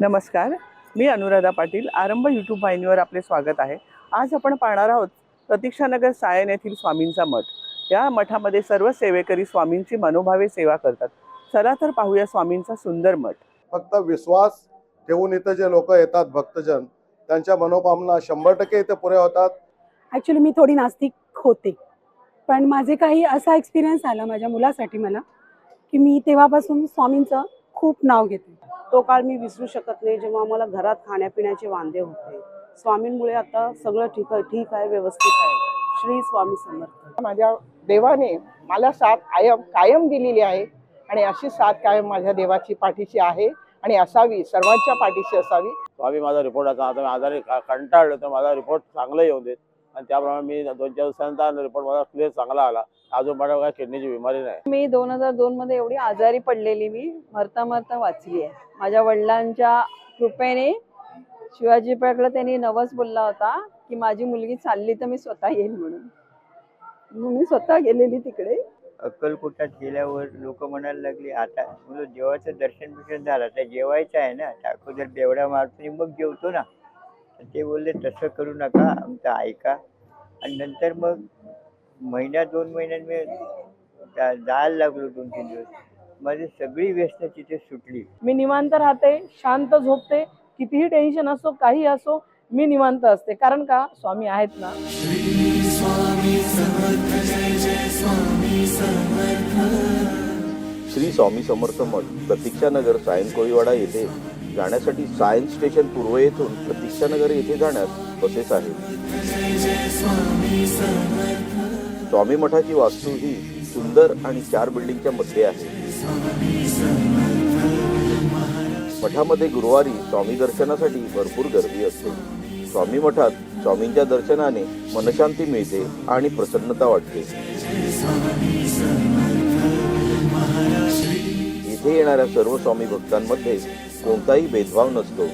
नमस्कार मी अनुराधा पाटील आरंभ यूट्यूब वाहिनीवर आपले स्वागत आहे. आज आपण पाहणार आहोत प्रतीक्षानगर सायन येथील स्वामींचा मठ. या मठामध्ये सर्व सेवेकरी स्वामींची मनोभावे सेवा करतात. चला तर पाहूया स्वामींचा सुंदर मठ. फक्त विश्वास ठेवून इथं जे लोक येतात भक्तजन त्यांच्या मनोकामना शंभर टक्के इथे पुऱ्या होतात. ॲक्च्युली मी थोडी नास्तिक होते. पण माझे काही असा एक्सपिरियन्स आला माझ्या मुलासाठी मला की मी तेव्हापासून स्वामींचं खूप नाव घेते. तो काळ मी विसरू शकत नाही जेव्हा आम्हाला घरात खाण्यापिण्याचे वांदे होते. स्वामींमुळे आता सगळं ठीक आहे ठीक आहे व्यवस्थित आहे. श्री स्वामी समर्थ. माझ्या देवाने मला साथ कायम कायम दिलेली आहे आणि अशी साथ कायम माझ्या देवाची पाठीशी आहे आणि असावी सर्वांच्या पाठीशी असावी. स्वामी माझा रिपोर्ट आता आता मी आजारी का- कंटाळलो तर माझा रिपोर्ट चांगला येऊ देत. आणि त्याप्रमाणे मी दोन चार दिवसानंतर रिपोर्ट माझा क्लिअर चांगला आला. अजून मला काय किडनीची बिमारी नाही. मी दोन हजार दोन मध्ये एवढी आजारी पडलेली मी. मरता मरता वाचली आहे माझ्या वडिलांच्या कृपेने शिवाजी पाकला त्यांनी नवस बोलला होता की माझी मुलगी चालली तर मी स्वतः येईल म्हणून. मग मी स्वतः गेलेली तिकडे. अक्कलकोटात गेल्यावर लोक म्हणायला लागले आता मुलं देवाचं दर्शन बिर्शन झालं आता जेवायचं आहे ना? तर अगोदर बेवडा मारतो मग जेवतो ना. तर ते बोलले तसं करू नका आमचं ऐका. आणि नंतर मग महिन्या दोन महिन्यात मी जायला लागलो दोन तीन दिवस. माझी सगळी व्यसन तिथे सुटली. मी निवांत राहते शांत झोपते कितीही टेन्शन असो काही असो मी निवांत असते. कारण का? स्वामी आहेत ना. श्री स्वामी समर्थ मठ प्रतीक्षानगर सायन कोळीवाडा येथे जाण्यासाठी सायन्स स्टेशन पूर्व येथून प्रतीक्षानगर येथे जाण्यास बसेस आहेत स्वामी मठाची वास्तू ही सुंदर आणि चार बिल्डिंगच्या मध्ये आहे. मठामध्ये गुरुवारी स्वामी दर्शनासाठी भरपूर गर्दी असते. स्वामी मठात स्वामींच्या दर्शनाने मनशांती मिळते आणि प्रसन्नता वाटते. इथे येणाऱ्या सर्व स्वामी भक्तांमध्ये कोणताही भेदभाव नसतो.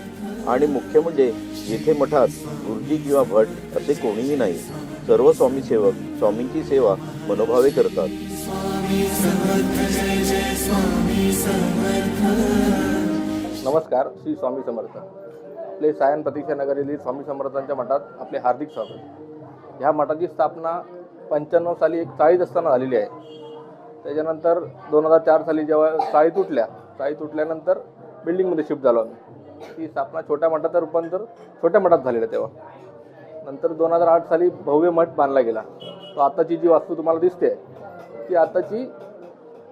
आणि मुख्य म्हणजे येथे मठात गुरुजी किंवा भट असे कोणीही नाही सर्व स्वामी सेवक स्वामींची सेवा मनोभावे करतात. नमस्कार श्री स्वामी समर्थ. आपले सायन प्रतीक्षा नगर येथील स्वामी समर्थांच्या मठात आपले हार्दिक स्वागत. ह्या मठाची स्थापना पंच्याण्णव साली एक चाळीत असताना झालेली आहे. त्याच्यानंतर दोन हजार चार साली जेव्हा चाळी तुटल्या चाळी तुटल्यानंतर बिल्डिंगमध्ये शिफ्ट झालो आम्ही. ती स्थापना छोट्या मठाचं रूपांतर छोट्या मठात झालेलं तेव्हा. नंतर दोन हजार आठ साली भव्य मठ बांधला गेला. तो आताची जी वास्तू तुम्हाला दिसते ती आताची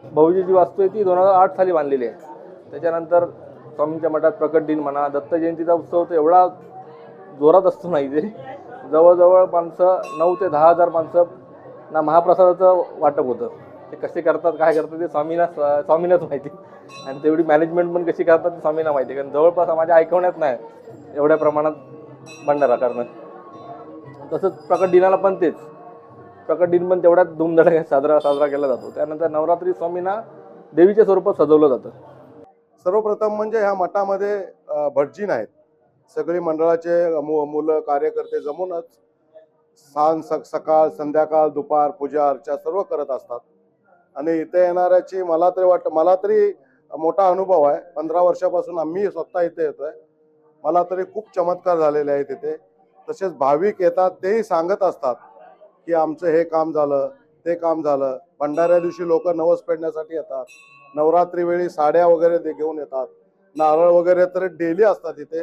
भव्य जी वास्तू आहे ती दोन हजार आठ साली बांधलेली आहे. त्याच्यानंतर स्वामींच्या मठात प्रकट दिन म्हणा दत्त जयंतीचा उत्सव तर एवढा जोरात असतो नाही ते जवळजवळ माणसं नऊ ते दहा हजार माणसं ना महाप्रसादाचं वाटप होतं. ते कसे करतात काय करतात ते स्वामीना स्वामीनाच माहिती. आणि तेवढी मॅनेजमेंट पण कशी करतात ते स्वामीना माहिती. कारण जवळपास माझ्या ऐकवण्यात नाही एवढ्या प्रमाणात भंडारा करणं तसंच प्रकट दिनाला पण तेच. प्रकट दिन पण तेवढ्याच धूमधडाक्यात साजरा साजरा केला जातो. त्यानंतर नवरात्री स्वामींना देवीच्या स्वरूपात सजवलं जातं. सर्वप्रथम म्हणजे ह्या मठामध्ये भटजीन आहेत सगळी मंडळाचे मुलं कार्यकर्ते जमूनच सांज सकाळ संध्याकाळ दुपार पूजा अर्चा सर्व करत असतात. आणि इथे येणाऱ्याची मला तरी वाटतं मला तरी मोठा अनुभव आहे. पंधरा वर्षापासून आम्ही स्वतः इथे येतोय. मला तरी खूप चमत्कार झालेले आहेत इथे. तसेच भाविक येतात तेही सांगत असतात की आमचं हे काम झालं ते काम झालं. भंडाऱ्या दिवशी लोक नवस पेडण्यासाठी येतात. नवरात्री वेळी साड्या वगैरे ते घेऊन येतात. नारळ वगैरे तर डेली असतात इथे.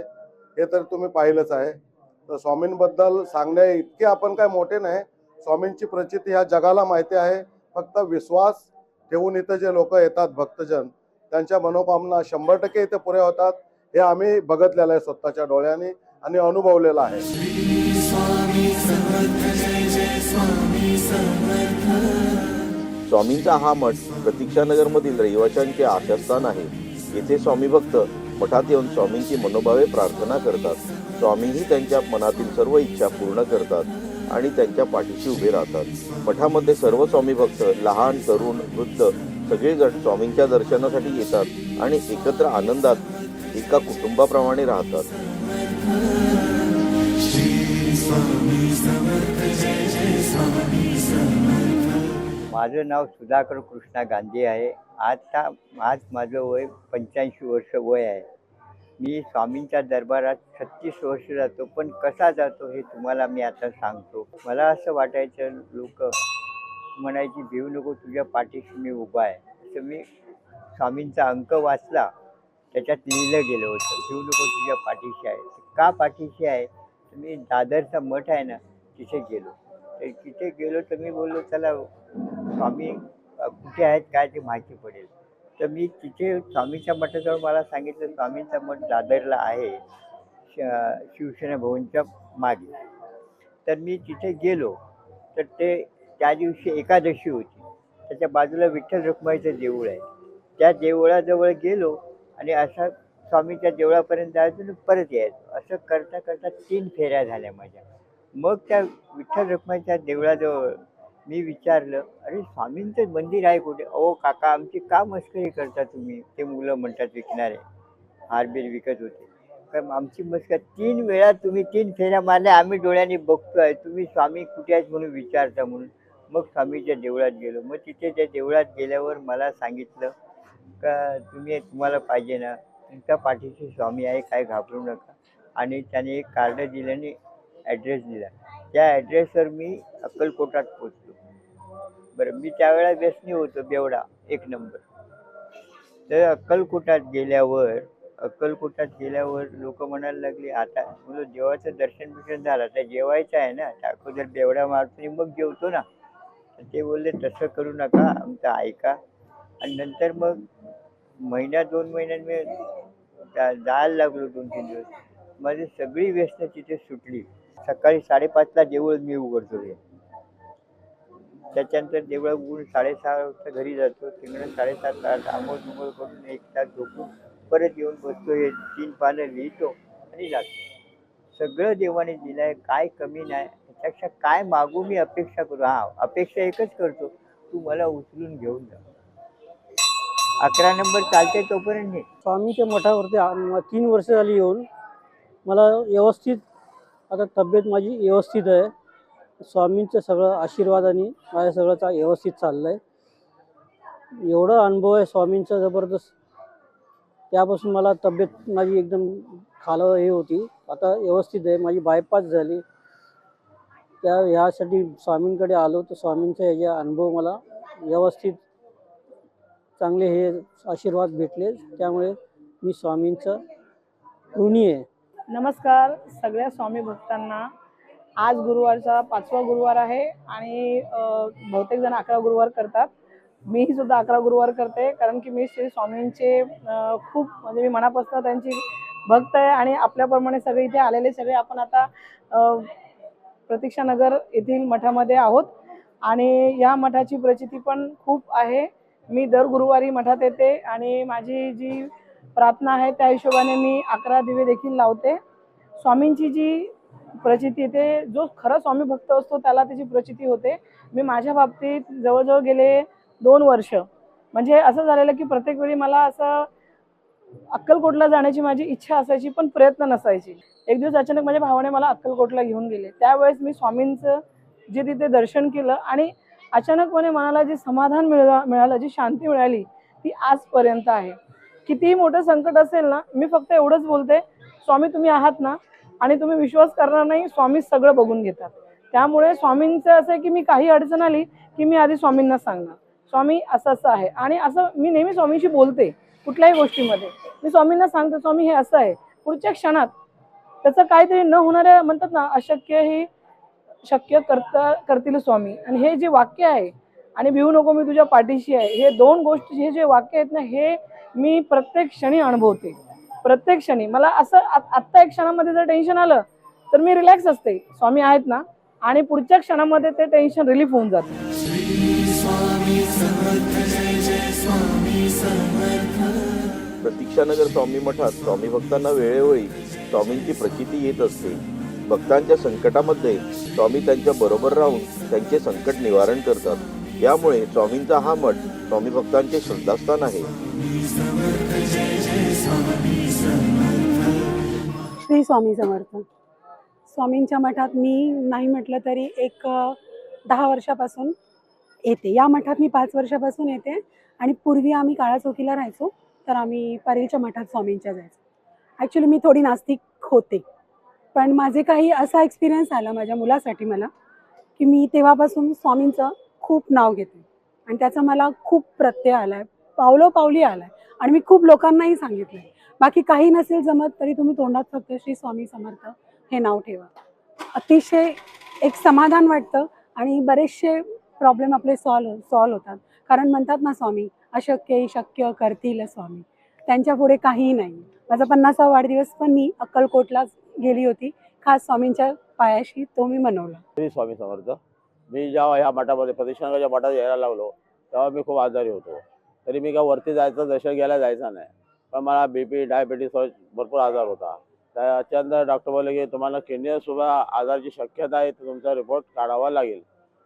हे तर तुम्ही पाहिलंच आहे. तर स्वामींबद्दल सांगण्या इतके आपण काय मोठे नाही. स्वामींची प्रचिती ह्या जगाला माहिती आहे. फक्त विश्वास ठेवून इथं जे लोक येतात भक्तजन त्यांच्या मनोकामना शंभर टक्के इथे पुऱ्या होतात. हे आम्ही बघितलेलं आहे स्वतःच्या डोळ्यांनी आणि अनुभवलेलं आहे. स्वामींचा हा मठ प्रतीक्षानगरमधील रहिवाशांचे आशास्थान आहे. येथे स्वामी भक्त मठात येऊन स्वामींची मनोभावे प्रार्थना करतात. स्वामीही त्यांच्या मनातील सर्व इच्छा पूर्ण करतात. आणि त्यांच्या पाठीशी उभे राहतात. मठामध्ये सर्व स्वामी भक्त लहान तरुण वृद्ध सगळेजण स्वामींच्या दर्शनासाठी येतात आणि एकत्र आनंदात एका कुटुंबाप्रमाणे राहतात. माझं नाव सुधाकर कृष्णा गांधी आहे. आता आज माझं वय पंच्याऐंशी वर्ष वय आहे. मी स्वामींच्या दरबारात छत्तीस वर्ष जातो पण कसा जातो हे तुम्हाला मी आता सांगतो. मला असं वाटायचं लोक म्हणायची भिऊ नको तुझ्या पाठीशी मी उभा आहे. असं मी स्वामींचा अंक वाचला त्याच्यात लिहिलं गेलं होतं भिऊ नको तुझ्या पाठीशी आहे. का पाठीशी आहे? तर मी दादरचा मठ आहे ना तिथे गेलो. तर तिथे गेलो तर मी बोललो चला स्वामी कुठे आहेत काय ते माहिती पडेल. तर मी तिथे स्वामीच्या मठाजवळ मला सांगितलं स्वामींचा मठ दादरला आहे श शिवसेना भवनच्या मागे. तर मी तिथे गेलो. तर ते त्या दिवशी एकादशी होती. त्याच्या बाजूला विठ्ठल रुक्माईचं देऊळ आहे. त्या देवळाजवळ गेलो आणि असा स्वामीच्या देवळापर्यंत जायचं आणि परत यायचो. असं करता करता तीन फेऱ्या झाल्या माझ्या. मग त्या विठ्ठल रुक्माईच्या देवळाजवळ मी विचारलं अरे स्वामींचं मंदिर आहे कुठे? अहो काका आमची का मस्करी करता तुम्ही? ते मुलं म्हणतात विकणारे हारबीर विकत होते. कारण आमची मस्कर तीन वेळा तुम्ही तीन फेऱ्या मारल्या आम्ही डोळ्याने बघतोय तुम्ही स्वामी कुठे आहेत म्हणून विचारता म्हणून. मग स्वामीच्या देवळात गेलो. मग तिथे त्या देवळात गेल्यावर मला सांगितलं का तुम्ही तुम्हाला पाहिजे ना तुमच्या पाठीशी स्वामी आहे काय घाबरू नका. आणि त्याने एक कार्ड दिलं आणि ॲड्रेस दिला. त्या ॲड्रेसवर मी अक्कलकोटात पोचलो बरं मी त्यावेळेला व्यसनी होतो बेवडा एक नंबर. तर अक्कलकोटात गेल्यावर अक्कलकोटात गेल्यावर लोक म्हणायला लागले आता म्हणलं देवाचं दर्शन बिर्शन झालं आता जेवायचं आहे ना त्या अगोदर बेवडा मारतो मग जेवतो ना. ते बोलले तसं करू नका आमचं ऐका. आणि नंतर मग महिन्या दोन महिन्यात मी जायला लागलो दोन तीन दिवस. माझी सगळी व्यसन तिथे सुटली. सकाळी साडेपाचला देऊळ मी उघडतो हे त्याच्यानंतर देवळा उघडून साडेसहा वाजता घरी जातो तिकडे साडेसात तास आंघोळ बिंघोळ करून एक तास झोपून परत येऊन बसतो हे तीन पानं लिहितो आणि जातो. सगळं देवाने दिलं आहे काय कमी नाही. त्यापेक्षा काय मागू मी अपेक्षा करू? हा अपेक्षा एकच करतो तू मला उचलून घेऊन जा. अकरा नंबर चालते तोपर्यंत नाही स्वामीच्या मठावरती तीन वर्ष झाली येऊन. मला व्यवस्थित आता तब्येत माझी व्यवस्थित आहे. स्वामींचं सगळं आशीर्वादाने माझं सगळं चा व्यवस्थित चाललं आहे एवढा अनुभव आहे स्वामींचा जबरदस्त. त्यापासून मला तब्येत माझी एकदम खाल हे होती. आता व्यवस्थित आहे. माझी बायपास झाली. त्या ह्यासाठी स्वामींकडे आलो तर स्वामींचा ह्याचे अनुभव मला व्यवस्थित चांगले हे आशीर्वाद भेटले. त्यामुळे मी स्वामींचं ऋणी आहे. नमस्कार. सगळ्या स्वामी भक्तांना आज गुरुवारचा पाचवा गुरुवार आहे आणि बहुतेक जण अकरा गुरुवार करतात. मीही सुद्धा अकरा गुरुवार करते कारण की मी श्री स्वामींचे खूप म्हणजे मी मनापासून त्यांची भक्त आहे आणि आपल्याप्रमाणे सगळे इथे आलेले सगळे आपण आता प्रतीक्षानगर येथील मठामध्ये आहोत. आणि या मठाची प्रचिती पण खूप आहे. मी दर गुरुवारी मठात येते आणि माझी जी प्रार्थना आहे त्या हिशोबाने मी अकरा दिवे देखील लावते. स्वामींची जी प्रचिती येते. जो खरा स्वामी भक्त असतो त्याला त्याची प्रचिती होते. मी माझ्या बाबतीत जवळजवळ गेले दोन वर्ष. म्हणजे असं झालेलं की प्रत्येक वेळी मला असं अक्कलकोटला जाण्याची माझी इच्छा असायची पण प्रयत्न नसायची. एक दिवस अचानक माझ्या भावाने मला अक्कलकोटला घेऊन गेले. त्यावेळेस मी स्वामींचं जे तिथे दर्शन केलं आणि अचानकपणे मनाला जे समाधान मिळा मिळालं जी शांती मिळाली ती आजपर्यंत आहे. कितीही मोठं संकट असेल ना मी फक्त एवढंच बोलते स्वामी तुम्ही आहात ना आणि तुम्ही विश्वास करणार नाही स्वामी सगळं बघून घेतात. त्यामुळे स्वामींचं असं आहे की मी काही अडचण आली की मी आधी स्वामींना सांगणार. स्वामी असं असं आहे. आणि असं मी नेहमी स्वामींशी बोलते कुठल्याही गोष्टीमध्ये. मी स्वामींना सांगते स्वामी हे असं आहे. पुढच्या क्षणात त्याचं काहीतरी न होणाऱ्या म्हणतात ना अशक्य ही शक्य करता करतील स्वामी. आणि हे जे वाक्य आहे आणि भिवू नको मी तुझ्या पाठीशी आहे हे दोन गोष्टी हे जे वाक्य आहेत ना हे मी प्रत्येक क्षणी अनुभवते. प्रत्येक क्षणी. मला असं आत्ता एक क्षणामध्ये जर टेन्शन आलं तर मी रिलॅक्स असते. स्वामी आहेत ना? आणि पुढच्या क्षणामध्ये ते टेन्शन रिलीफ होऊन जात. प्रतीक्षानगर स्वामी मठात स्वामी भक्तांना वेळोवेळी स्वामींची प्रचिती येत असते. भक्तांच्या संकटामध्ये स्वामी त्यांच्या बरोबर राहून त्यांचे संकट निवारण करतात. यामुळे स्वामींचा हा मठ स्वामी भक्तांचे श्रद्धास्थान आहे. श्री स्वामी समर्थ. स्वामींच्या मठात मी नाही म्हटलं तरी एक दहा वर्षापासून येते. या मठात मी पाच वर्षापासून येते आणि पूर्वी आम्ही काळा चौकीला राहायचो तर आम्ही परेलच्या मठात स्वामींच्या जायचो. ॲक्च्युली मी थोडी नास्तिक होते. पण माझे काही असा एक्सपिरियन्स आला माझ्या मुलासाठी मला की मी तेव्हापासून स्वामींचं खूप नाव घेते. आणि त्याचा मला खूप प्रत्यय आला आहे पावलोपावली आला आहे आणि मी खूप लोकांनाही सांगितलं बाकी काही नसेल जमत तरी तुम्ही तोंडात फक्त श्री स्वामी समर्थ हे नाव ठेवा. अतिशय एक समाधान वाटतं आणि बरेचसे प्रॉब्लेम आपले सॉल्व सॉल्व होतात. कारण म्हणतात ना स्वामी अशक्य शक्य करतील स्वामी. त्यांच्या पुढे काहीही नाही. माझा पन्नासा वाढदिवस पण मी अक्कलकोटला गेली होती. खास स्वामींच्या पायाशी तो मी मनवला. श्री स्वामी समर्थ. मी जेव्हा ह्या मठामध्ये प्रतिष्ठानच्या मठात यायला लागलो तेव्हा मी खूप आजारी होतो. तरी मी काय वरती जायचं दर्शन घ्यायला जायचं नाही. पण मला बी पी डायबिटीस भरपूर आजार होता. त्याच्यानंतर डॉक्टर बोलले की तुम्हाला किडनी सुद्धा आजारची शक्यता आहे तर तुमचा रिपोर्ट काढावा लागेल.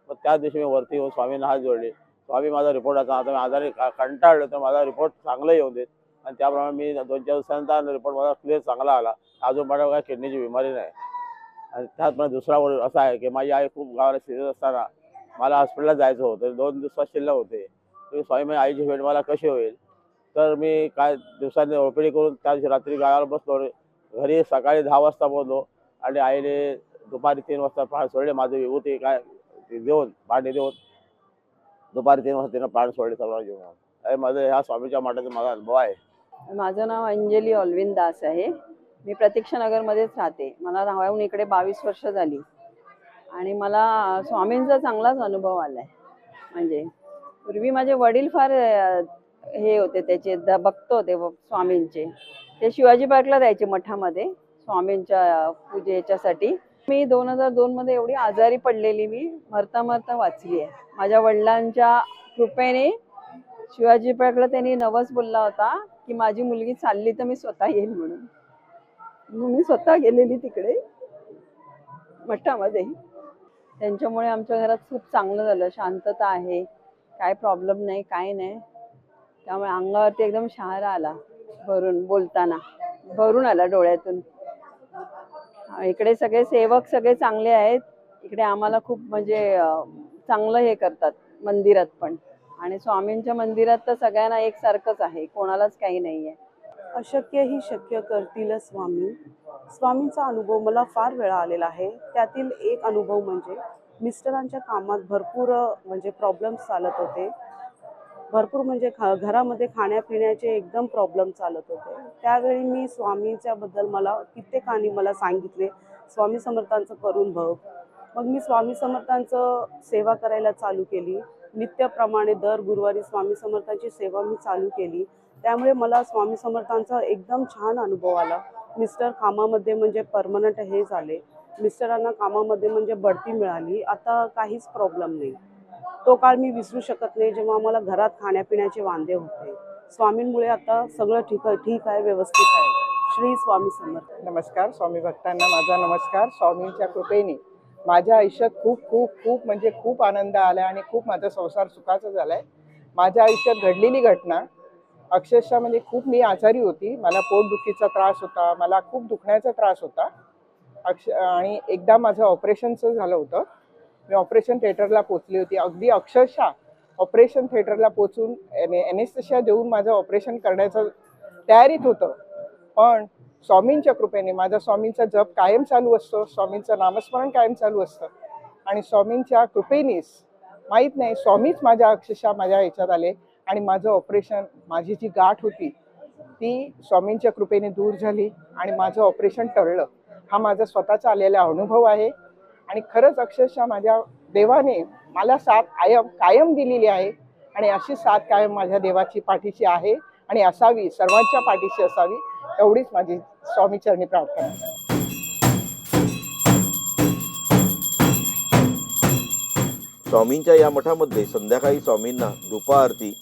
मग त्या दिवशी मी वरती येऊन स्वामींना हात जोडले. स्वामी माझा रिपोर्ट आता आता मी आजारी कंटाळलो तर माझा रिपोर्ट चांगला येऊ देत. आणि त्याप्रमाणे मी दोन चार दिवसानंतर रिपोर्ट माझा क्लिअर चांगला आला. अजून मला काय किडनीची बिमारी नाही. आणि त्यात पण दुसरा वर असा आहे की माझी आई खूप गावाला सिरियस असताना मला हॉस्पिटलला जायचं होतं. दोन दिवसात शिल्लक होते. तुम्ही स्वामी माझ्या आईची भेट मला कशी होईल? तर मी काय दिवसांनी ओपीडी करून त्या दिवशी रात्री गावाला बसलो घरी सकाळी दहा वाजता बोललो आणि आईने दुपारी तीन वाजता प्राण सोडले. माझे विभूती काय ते देऊन भांडे देऊन दुपारी तीन वाजता तिनं प्राण सोडले सर्व जेवण माझं ह्या स्वामीच्या मठाचा माझा अनुभव आहे. माझं नाव अंजली ऑलविन दास आहे. मी प्रतीक्षानगरमध्येच राहते. मला राहावून इकडे बावीस वर्ष झाली. आणि मला स्वामींचा चांगलाच अनुभव आला आहे म्हणजे पूर्वी माझे वडील फार हे होते त्याचे द भक्त होते स्वामींचे. ते शिवाजी पार्कला जायचे मठामध्ये स्वामींच्या पूजेच्यासाठी. मी दोन हजार दोनमध्ये एवढी आजारी पडलेली मी मरता मरता वाचली आहे. माझ्या वडिलांच्या कृपेने शिवाजी पार्कला त्यांनी नवस बोलला होता की माझी मुलगी चालली तर मी स्वतः येईल म्हणून. मी स्वतः गेलेली तिकडे मठामध्ये. त्यांच्यामुळे आमच्या घरात खूप चांगलं झालं. शांतता आहे. काय प्रॉब्लेम नाही काय नाही. त्यामुळे अंगावरती एकदम शहारा आला भरून बोलताना. भरून आला डोळ्यातून. इकडे सगळे सेवक सगळे चांगले आहेत. इकडे आम्हाला खूप म्हणजे चांगलं हे करतात मंदिरात पण. आणि स्वामींच्या मंदिरात तर सगळ्यांना एकसारखंच आहे. कोणालाच काही नाही आहे अशक्यही शक्य करतील स्वामी. स्वामींचा अनुभव मला फार वेळा आलेला आहे. त्यातील एक अनुभव म्हणजे मिस्टरांच्या कामात भरपूर म्हणजे प्रॉब्लेम्स चालत होते. भरपूर म्हणजे खा घरामध्ये खाण्यापिण्याचे एकदम प्रॉब्लेम चालत होते. त्यावेळी मी स्वामींच्याबद्दल मला कित्येकानी मला सांगितले स्वामी समर्थांचं करून बघ. मग मी स्वामी समर्थांचं सेवा करायला चालू केली. नित्यप्रमाणे दर गुरुवारी स्वामी समर्थांची सेवा मी चालू केली. त्यामुळे मला स्वामी समर्थांचा एकदम छान अनुभव आला. मिस्टर कामामध्ये म्हणजे परमनंट हे झाले. मिस्टरांना कामामध्ये म्हणजे बढती मिळाली. आता काहीच प्रॉब्लेम नाही. तो काळ मी विसरू शकत नाही जेव्हा आम्हाला घरात खाण्यापिण्याचे वांदे होते. स्वामींमुळे आता सगळं ठीक ठीक आहे व्यवस्थित आहे. श्री स्वामी समर्थ. नमस्कार स्वामी भक्तांना माझा नमस्कार. स्वामींच्या कृपेने माझ्या आयुष्यात खूप खूप खूप म्हणजे खूप आनंद आला आणि खूप माझा संसार सुखाचा झालाय. माझ्या आयुष्यात घडलेली घटना अक्षरशः म्हणजे खूप मी आजारी होती. मला पोटदुखीचा त्रास होता मला खूप दुखण्याचा त्रास होता. अक्ष आणि एकदा माझं ऑपरेशनचं झालं होतं. मी ऑपरेशन थिएटरला पोचली होती. अगदी अक्षरशः ऑपरेशन थिएटरला पोचून एनेस्थेशिया देऊन माझं ऑपरेशन करण्याचं तयारीत होतं. पण स्वामींच्या कृपेने माझा स्वामींचा जप कायम चालू असतो स्वामींचं नामस्मरण कायम चालू असतं. आणि स्वामींच्या कृपेनेच माहीत नाही स्वामीच माझ्या अक्षरशः माझ्या ह्याच्यात आले आणि माझं ऑपरेशन माझी जी गाठ होती ती स्वामींच्या कृपेने दूर झाली आणि माझं ऑपरेशन टळलं. हा माझा स्वतःचा आलेला अनुभव आहे. आणि खरंच अक्षरशः माझ्या देवाने मला साथ कायम कायम दिलेली आहे. आणि अशी साथ कायम माझ्या देवाची पाठीशी आहे. आणि असावी सर्वांच्या पाठीशी असावी. एवढीच माझी स्वामीचरणी प्रार्थना. स्वामींच्या या मठामध्ये संध्याकाळी स्वामींना धुपा आरती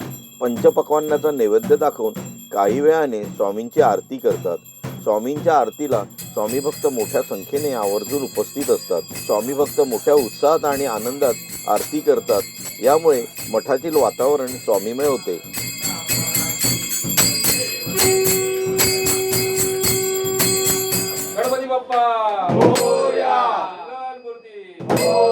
पंचपक्वान्नाचा नैवेद्य दाखवून काही वेळाने स्वामींची आरती करतात. स्वामींच्या आरतीला स्वामी भक्त मोठ्या संख्येने आवर्जून उपस्थित असतात. स्वामी भक्त मोठ्या उत्साहात आणि आनंदात आरती करतात. यामुळे मठातील वातावरण स्वामीमय होते. Oh.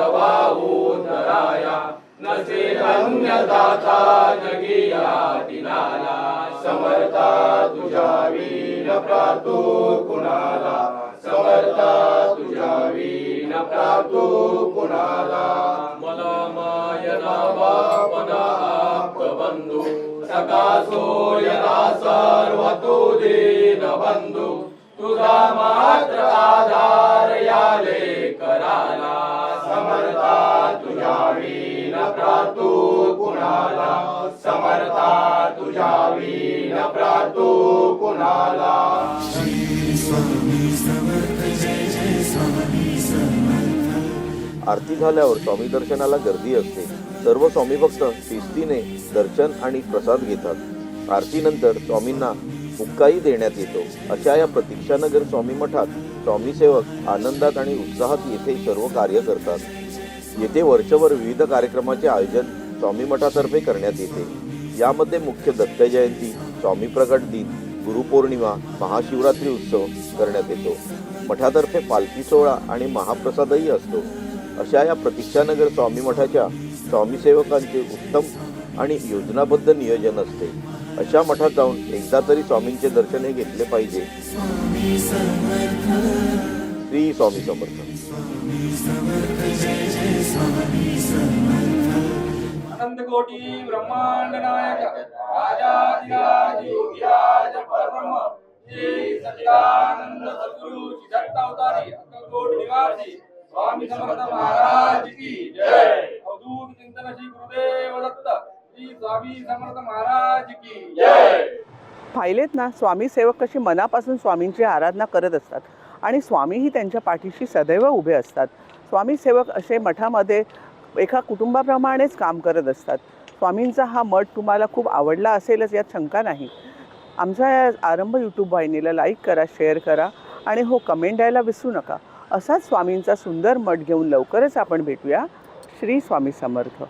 सिद्धवा उद्धराया नसे अन्यदाता जगिया दिनाला समर्था तुझा वीर प्रातु कुणाला समर्था तुझा वीर प्रातु कुणाला मला मायना बापना बंधू सका सोयरा सर्व तू दीन बंधू तुझा मात्र आरती झाल्यावर स्वामी दर्शनाला गर्दी असते. सर्व स्वामी भक्त शिस्तीने दर्शन आणि प्रसाद घेतात. आरतीनंतर स्वामींना हुक्काही देण्यात येतो. अशा या प्रतीक्षानगर स्वामी मठात स्वामी सेवक आनंदात आणि उत्साहात येथे सर्व कार्य करतात. येथे वर्षभर विविध कार्यक्रमाचे आयोजन स्वामी मठातर्फे करण्यात येते. यामध्ये मुख्य दत्त जयंती स्वामी प्रकट दिन गुरुपौर्णिमा महाशिवरात्री उत्सव करण्यात येतो. मठातर्फे पालखी सोहळा आणि महाप्रसादही असतो. अशा या प्रतीक्षानगर स्वामी मठाच्या स्वामी सेवकांचे उत्तम आणि योजनाबद्ध नियोजन असते. अशा मठात जाऊन एकदा तरी स्वामींचे दर्शन हे घेतले पाहिजे. श्री स्वामी समर्थ. कोटी ब्रह्मांड नायक राजाधिराज सच्चिदानंद सद्गुरु श्री दत्त अवतारी अक्कलकोट निवासी स्वामी समर्थ महाराज की जय. अवधूत चिंतन श्री गुरुदेव दत्त. श्री स्वामी समर्थ महाराज की जय. पाहिलेत ना स्वामी सेवक कशी मनापासून स्वामींची आराधना करत असतात आणि स्वामीही त्यांच्या पाठीशी सदैव उभे असतात. स्वामी सेवक असे मठामध्ये एका कुटुंबाप्रमाणेच काम करत असतात. स्वामींचा हा मठ तुम्हाला खूप आवडला असेलच यात शंका नाही. आमच्या या आरंभ यूट्यूब वाहिनीला लाईक करा शेअर करा आणि हो कमेंट द्यायला विसरू नका. असाच स्वामींचा सुंदर मठ घेऊन लवकरच आपण भेटूया. श्री स्वामी समर्थ.